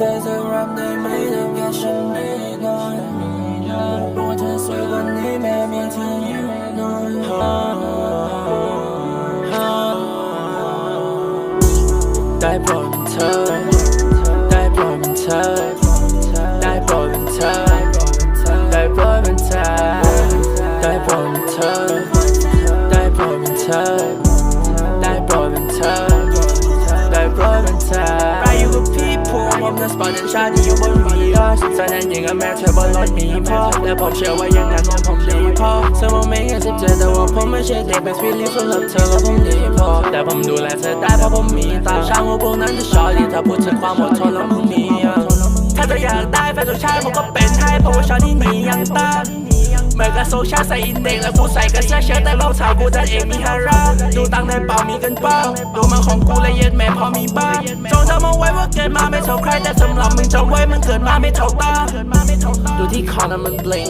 ธอจะรับได้ไหมถ้าแค่ฉันไม่นอนรู้ว่าเธอสวยว่านี้แม้มีเธออยู่นอนได้โปรดเป็นเธอ ได้โปรดเป็นเธอ ได้โปรดเป็นเธอ ได้โปรดเป็นเธอ ได้โปรดเป็นเธอ ได้โปรดเป็นเธอ ได้โปรดเป็นเธอ ได้โปรดเป็นเธอ มนั้นสปอร์ตชาที่อยู่บนวีอาร์แสดงยังกับแม่เธอบนรถมีพ่อและผมเชื่อว่ายังนั้นผมดีพอสมองไม่แค่สิบเจ็ดแต่ว่าผมไม่ใช่เด็กเป็นสวีทลิฟต์สำหรับเธอและผมดีพอแต่ผมดูแลเธอได้เพราะผมมีตาช่างว่าพวกนั้นจะชอบดีถ้าพูดถึงความอดทนแล้วมึงมีถ้าจะอยากได้แฟนสุดชายผมก็เป็นให้เพราะว่าชอบที่มียังตั้ง เหมือนกับโซเชียลใส่อินเด็กซ์แล้วกูใส่กับเสื้อเชิ้ตแต่รองเท้ากูดันเองมีฮาราดูตังในเป่ามีกันเป้าดูมันของกูและเย็ดแม่พอมีบ้างจงจำเอาไว้ว่าเกิดมาไม่เท่าใครแต่สำหรับมึงจำไว้มันเกิดมาไม่เท่าตาดูที่คอนั้นมันเบลง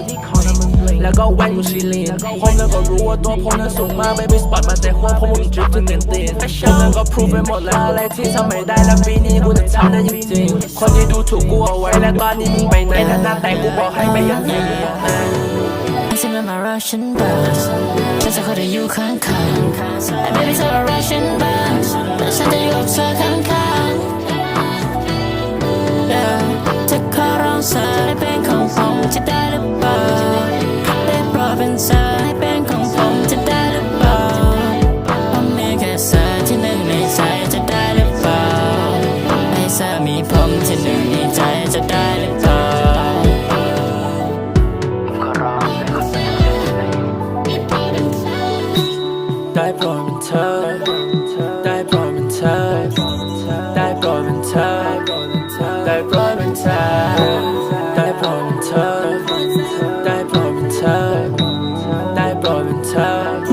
แล้วก็แว่นกูซีลีนผมนั้นก็รู้ว่าตัวผมนั้นสูงมากไม่ไปสปอตมาแต่หัวผมมีจุดที่เด่นเด่นผมนั้นก็พรูฟไปหมดแล้วอะไรที่ทำไม่ได้แล้วปีนี้กูจะทำได้จริงๆคนที่ดูถูกกูเอาไว้และตอนนี้มึงไปไหนแล้วหน้าแต่กูบอกให้ไปยังไงฉั ฉันบาสฉันจะคอยได้อยู่ข้างข้างไอ้ baby เธอมาราชันบ้างแต่ฉันจะอยู่กับเธอข้างข้างจะขอร้องเธอได้เป็นของผมจะได้หรือเปล่าได้โปรดเป็นเธอ ธอ ได้โปรดเป็นเธอ ได้โปรดเป็นเธอ ได้โปรดเป็นเธอ ได้โปรดเป็นเธอ ได้โปรดเป็นเธอ